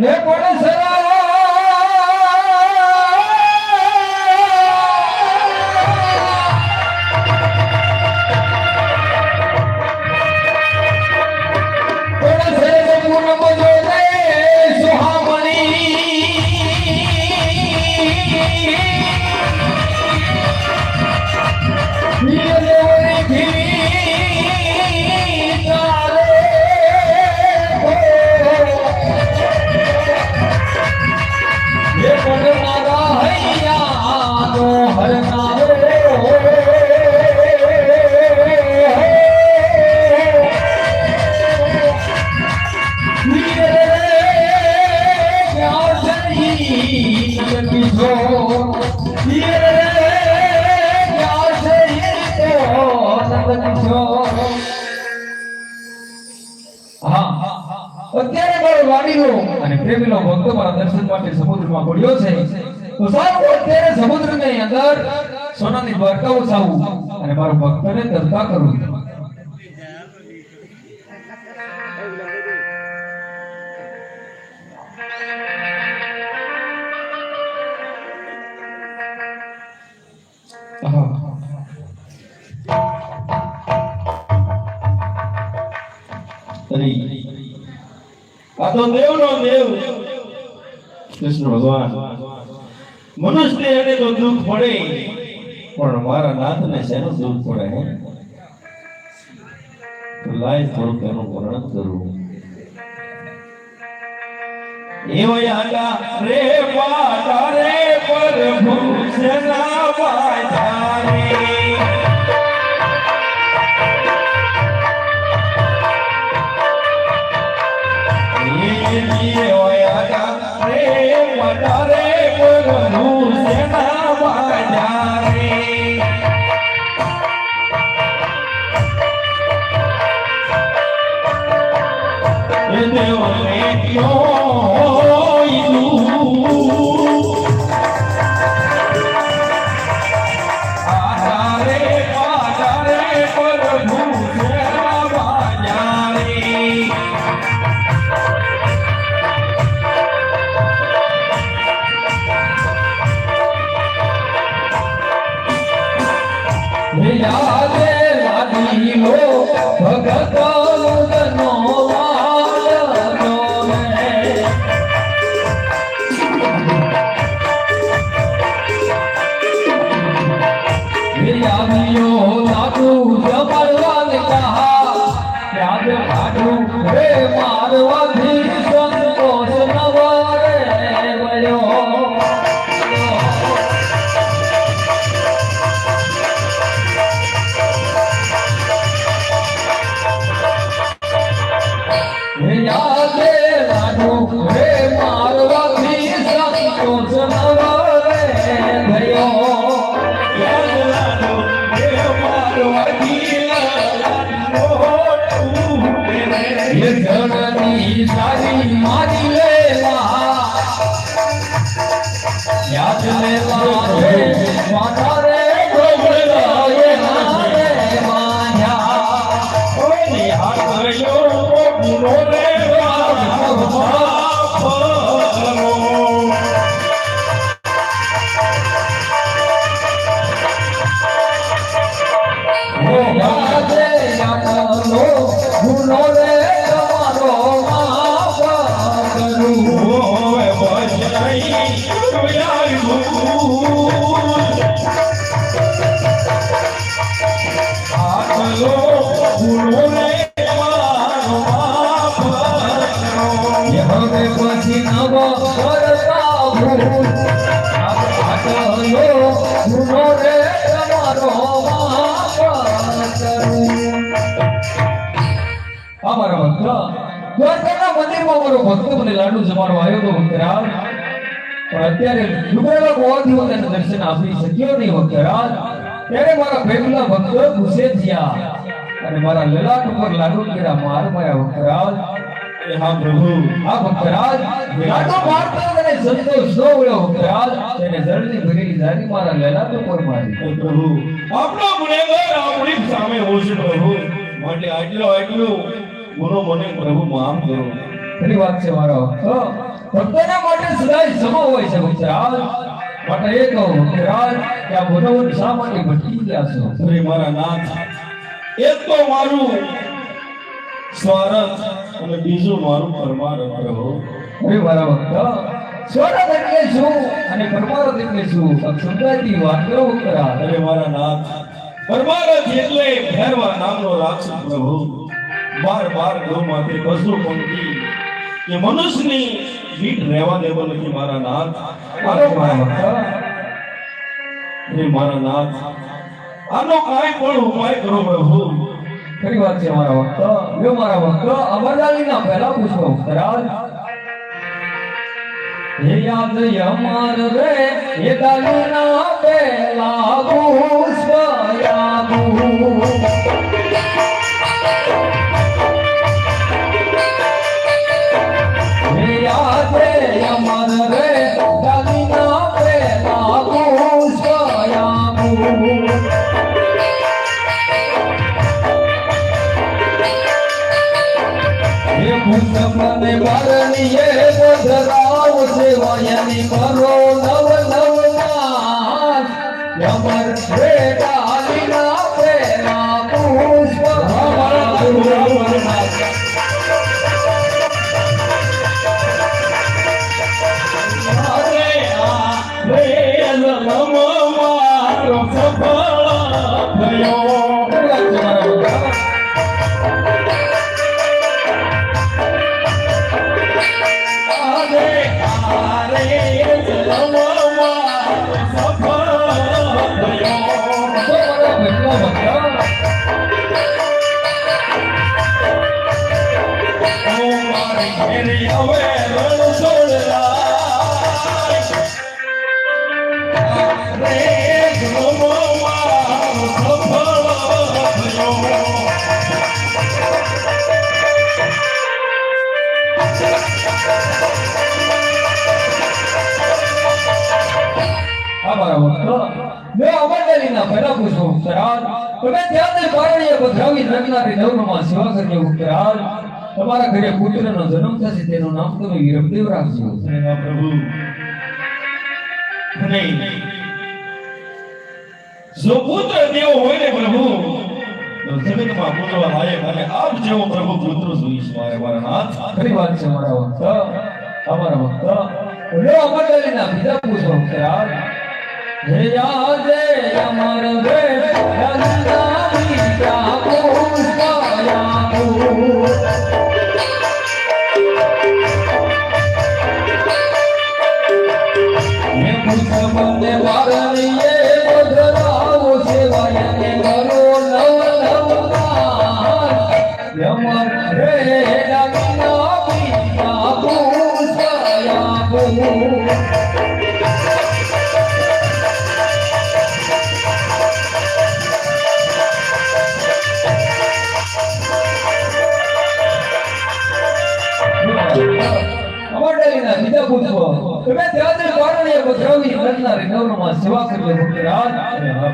હે કોણ હે અત્યારે મારો મારા દર્શન માટે સમુદ્રમાં પડ્યો છે. તો સારું અત્યારે સમુદ્રની અંદર સોનાની દ્વારકાઓ સાવું અને મારો ભક્તને દર્શા કરું. આ તો દેવનો દેવ કૃષ્ણ ભગવાન મનુષ્ય એને તો દુઃખ પડે પણ મારા નાથને શેનું દુઃખ પડે હે લાય થોડુંક એનું વર્ણન કરું એવયા રે પાટા રે પ્રભુ સેના વાજા જણની સારી મારી લેવા યાદ લેવા રે માતા રે નારે માયા યાદે પછી નવો કરતા ભૂલ આટલો ગુનો રે તમારો અમારો ભક્ત દ્વારકાના મંદિરમાં મારો ભક્ત મને લાડુ જમાડો આવ્યો તો ભક્તરાજ પણ અત્યારે ડુબરેલા હોવાથી હું તેને દર્શન આપી શક્યો નહીં ભક્તરાજ ત્યારે મારા પ્રેમના ભક્ત ગુસ્સે થયા અને મારા લલાટ ઉપર લાડુ કર્યા, માર મારા ભક્તરાજ. હા પ્રભુ હા ભક્તરાજ લાડુ મારતો અને સંતોષ ન મળ્યો ભક્તરાજ તેને જળની ભરેલી જારી મારા લલાટ ઉપર મારી પ્રભુ આપણો ગુનેગાર આપણી સામે હોશે પ્રભુ. માટે આટલો આટલો ગુનો મને પ્રભુ માફ કરો. ખરી વાત છે મારો. ભક્ત ભક્તોના માટે સદાય સમો હોય છે ભક્તરાજ. માટે એ કહો ભક્તરાજ કે આ બધો શા માટે ભટકી ગયા છો. મારા નાથ એક તો મારું સ્વાર્થ અને બીજું મારું પરમારથ પ્રભુ અરે મારા ભક્ત સ્વરત એટલે શું? અને પરમારથ એટલે શું? સમજાતી વાત કરો કરા અરે મારા નાથ, પરમારથ એટલે ભૈરવા નામનો રાક્ષસ પ્રભુ. બાર બાર ગૌમાંથી પશુ પંખી કે મનુષ્યની ભીડ રહેવા દેવો નથી, મારા નાથ. અરે મારા ભક્ત, અરે મારા નાથ, આનો કાંઈ પણ ઉપાય કરો પ્રભુ. ખરી વાત છે મારા ભક્ત. જો મારા ભક્ત અમરલાલીના પહેલા પૂછો ભક્તરાજ હે યાદ યમર રે એ દાલીના પહેલા પુષ્પ યાદુ બરણીએ પધરાવ સેવાયની કરો નવ નવ યમર રે ડાલીના પેલા પુષ્પ મારો પારણીએ પધરાવી નગનારી નવરમાં સેવા કરજો ઉત્તરાજ તમારા ઘરે પુત્રનો જન્મ થશે તેનું નામ તમે વીરમદેવ રાખજો પ્રભુ જો પુત્ર દેવ હોય ને પ્રભુ તો જગતમાં પૂજવા લાયક અને આપ જેવો પ્રભુ પુત્ર જોઈશ મારે મારા નાથ ખરી વાત છે મારા ભક્ત અમારા ભક્ત લો અમરડલીના બીજા પૂછો ઉત્તરાજ હે યાદે અમર બીજા પુષ્પયામુ હે તમે ત્યાંથી પારણીએ પધરાવી નગનારી નવરમાં સેવા કરજો ભક્તરાજ અરે હા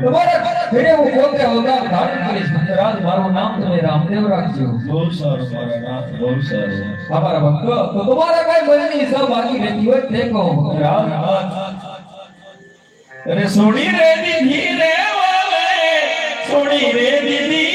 તમારા ઘરે હું પોતે અવતાર ધારણ કરીશ ભક્તરાજ. મારું નામ તમે રામદેવ રાખજો. બહુ સારું મારા બહુ સારું. અમારા ભક્તો તો તમારા કઈ મનની ઈચ્છા બાકી રહેતી હોય તે કહો ભક્તરાજ. અરે સોડી રે દીધી રે વાલે સોડી રે દીધી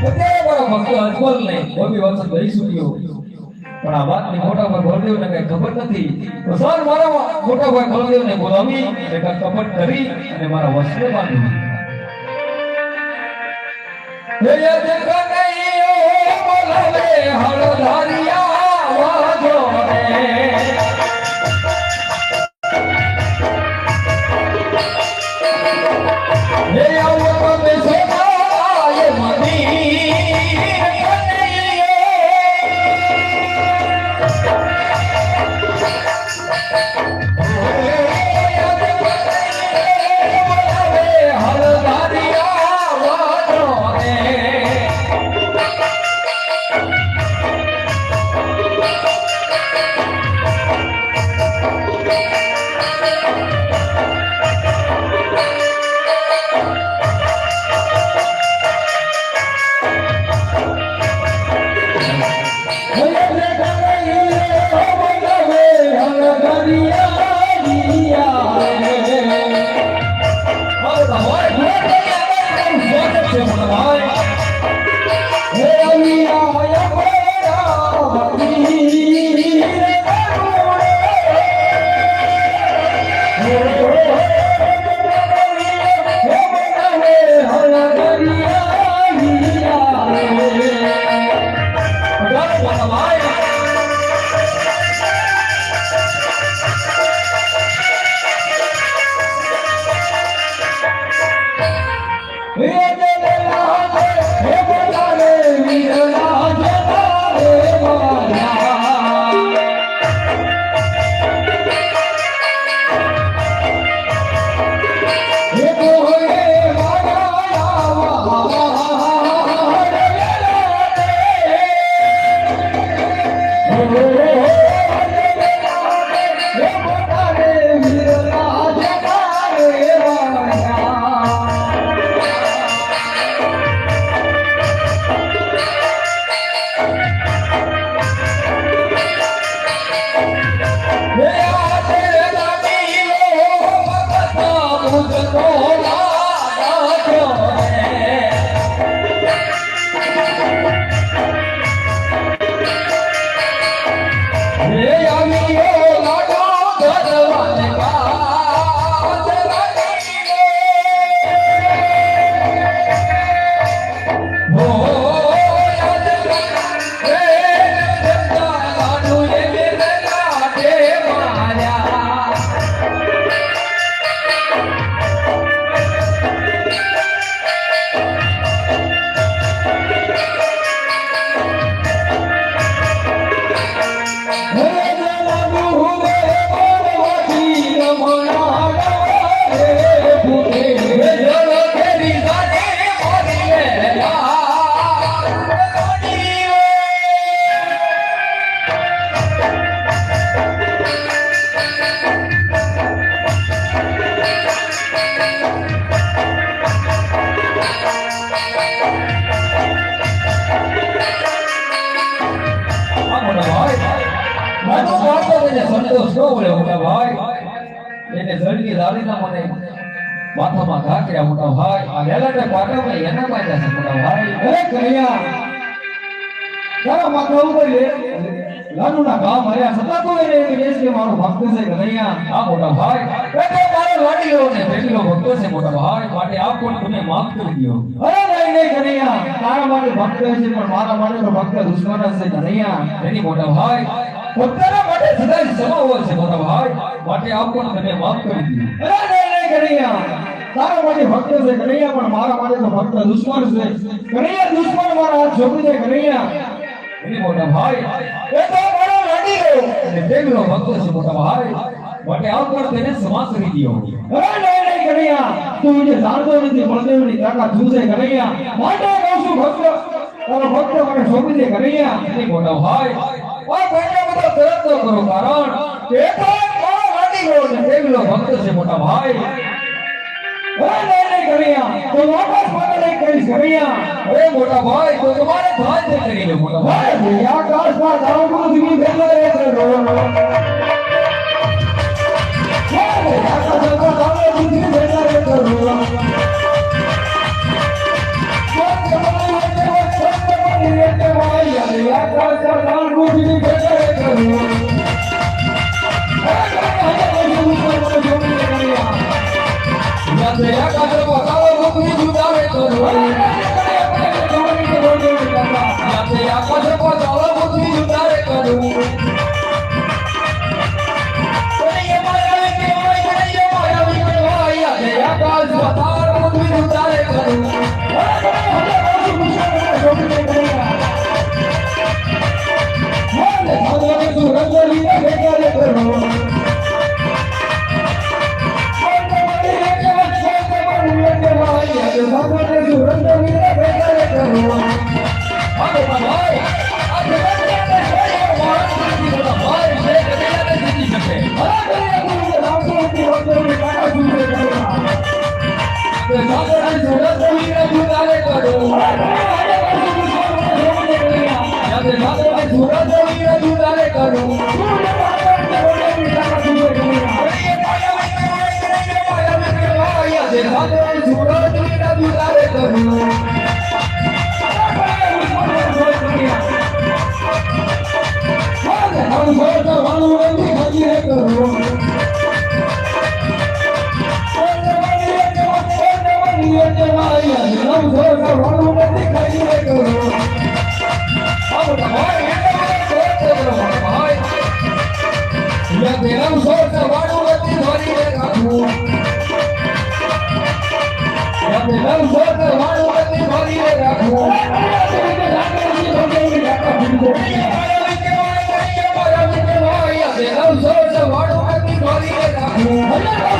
અત્યારે મારો ભક્તો અજમલ નહીં કોઈ વખત લઈ ચૂક્યો પણ આ વાતની મોટા ભાઈ ને કઈ ખબર નથી. તો સર, મારા મોટા ભાઈ બળદેવને બોલાવી એટલે કપટ કરી અને મારા વસ્ત્ર બાંધી. બોલાવે હળધારિયા આ એને જળની લાલીના મને માથામાં ઘા કર્યા મોટા ભાઈ. આ વેલાને પાટામાં એના માર્યા છે મોટા ભાઈ. એ કન્યા તારા માથા ઉપર લે? લાલુના ઘા માર્યા છતાં તો એને એમ મારો ભક્ત છે કન્યા આ મોટા ભાઈ. એટલે તો લાડી ને પેલીલો ભક્તો છે મોટા ભાઈ. માટે આ કોણ તમે માફ કરી દો? અરે નહીં નહીં કન્યા તારા માટે ભક્ત છે, પણ મારા માટે ભક્ત દુશ્મન છે કન્યા એની મોટા ભાઈ પોતાના માટે સદાય હોય છે મારા ભાઈ. માટે આપ પણ મને માફ કરી દીધું અરે નહીં કન્યા. તારા માટે ભક્ત છે, કનૈયા, પણ મારા માટે તો ભક્ત દુશ્મન છે. કનૈયા, દુશ્મન મારા હાથ છોડી દે, કનૈયા. એની મોટા ભાઈ, એ તો મારો લાડી ગયો અને તેમનો ભક્ત છે, મોટા ભાઈ. માટે આપ પણ તેને ક્ષમા કરી દો. અરે નહીં નહીં, કનૈયા. તું જે જાણતો નથી બળદેવની તાકાત તું છે, કનૈયા. માટે કહું છું ભક્ત, તારો ભક્ત મને છોડી દે, કનૈયા. એ મોટા ભાઈ ઓ ભાઈને બધો તરત ન કરો કારણ કે એ તો મારો લાડી ગયો અને તેગલો ભક્ત છે મોટા ભાઈ અરે નહીં નહીં કનૈયા તો વાપસ મને નહીં કહીશ કનૈયા અરે મોટા ભાઈ તો તમારે ભાઈ તે કરી લો મોટા ભાઈ આકાશમાં તારું ધીમી ભેગા રહે છે આકાશમાં તારું ધીમી ભેગા રહે છે આકાશમાં Yeah.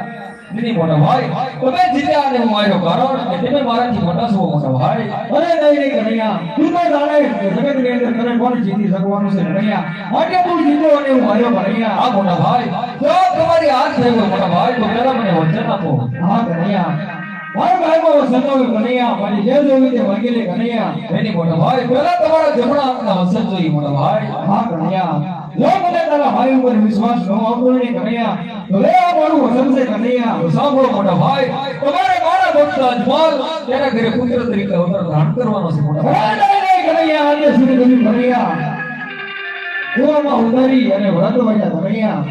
નહીં મોટા ભાઈ. તમે જીત્યા અને માર્યો કારણ કે તમે મારાથી મોટા છો, મોટા ભાઈ. અરે નહીં નહીં કનૈયા તું તો જાણે જગતની અંદર તને કોણ જીતી શકવાનું છે કનૈયા માટે તું જીતો અને હું હાર્યો કનૈયા આ મોટા ભાઈ. જો તમારી હાથ થઈ ગયો મોટા ભાઈ, તો પેલા મને વચન આપો. હા કનૈયા ભાઈ ભાઈમાં સતાવ્યો કનૈયા મારી જે જોવી તે માંગી લે કનૈયા એની મોટા ભાઈ, પહેલા તમારા જમણા હાથના વચન જોઈએ, મોટા ભાઈ. હા કનૈયા જો મને તારા ભાઈ ઉપર વિશ્વાસ ન આવતો ને કનૈયા તો લે આ મારું વચન છે કનૈયા તો સાંભળો મોટા ભાઈ તમારે મારા ભક્ત અજમાલ તેના ઘરે પુત્ર તરીકે અવતાર ધારણ કરવાનો છે મોટા ભાઈ અરે નહીં નહીં કનૈયા આજે સુધી કર્યું કનૈયા કુવામાં ઉતારી અને વ્રત વાગ્યા કનૈયા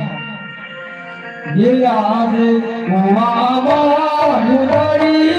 ગિરલા દે કુવામાં ઉતારી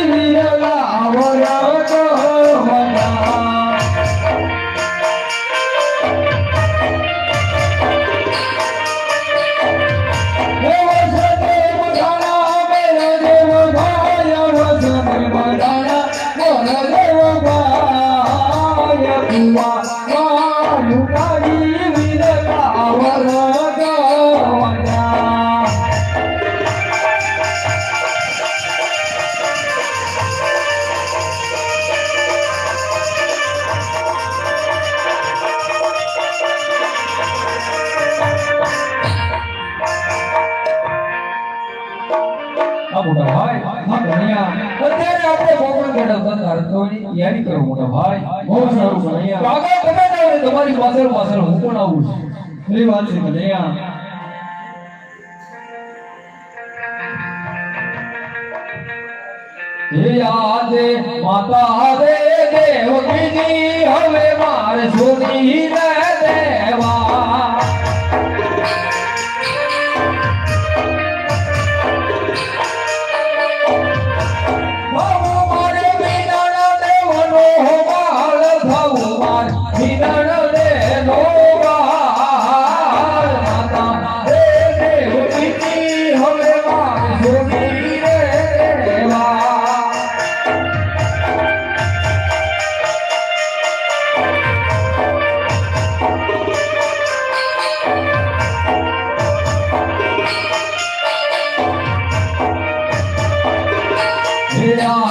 છું વાત છે કનૈયા આજે માતા દે દેવકીજી હવે માર સુની Yeah.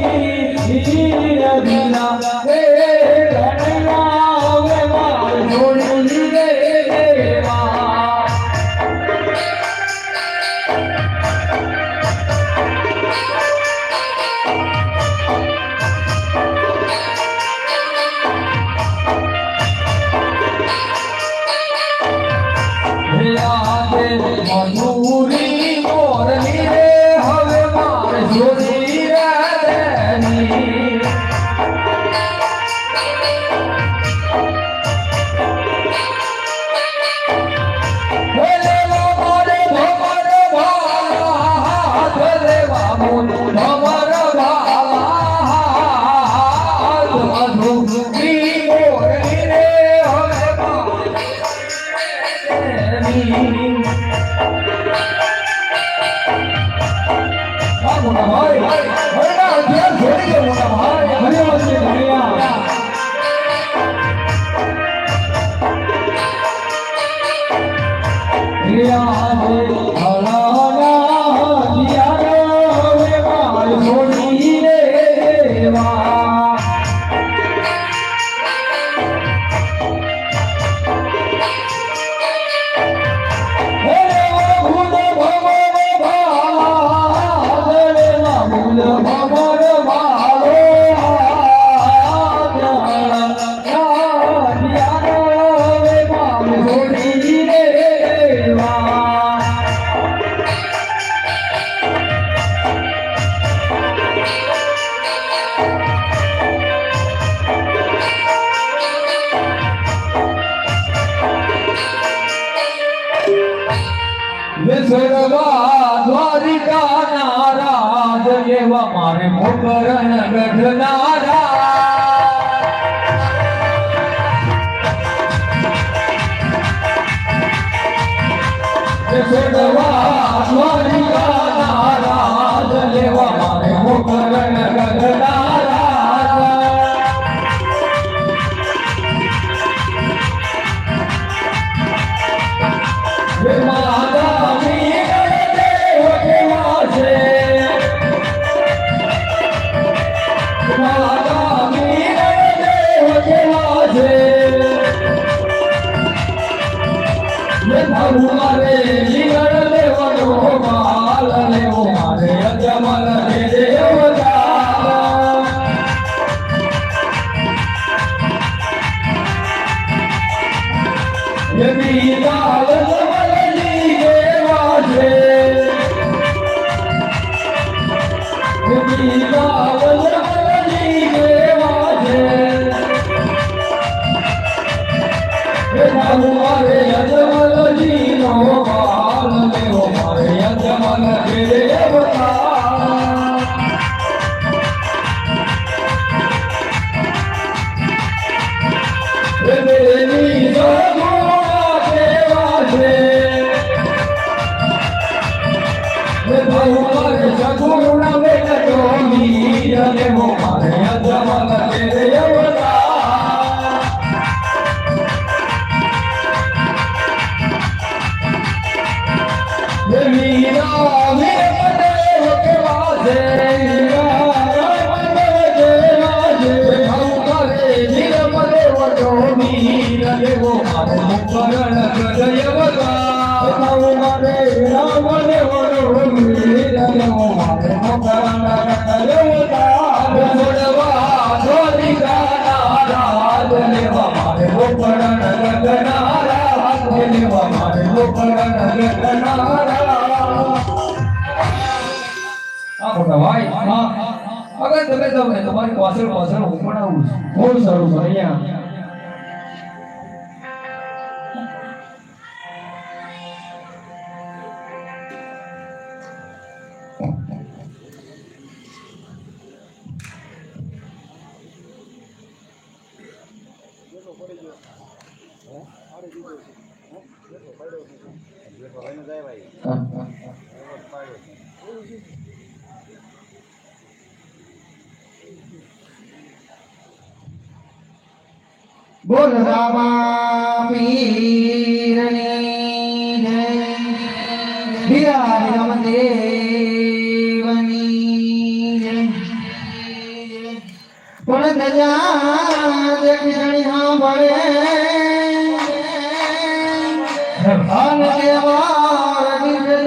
모르 बहुमत जगो उड़ावे जगो मीरा ने मोहन जमाना અગર તમે તમે તમારી પાછળ પાછળ હું પણ આવું છું બહુ સારું અહીંયા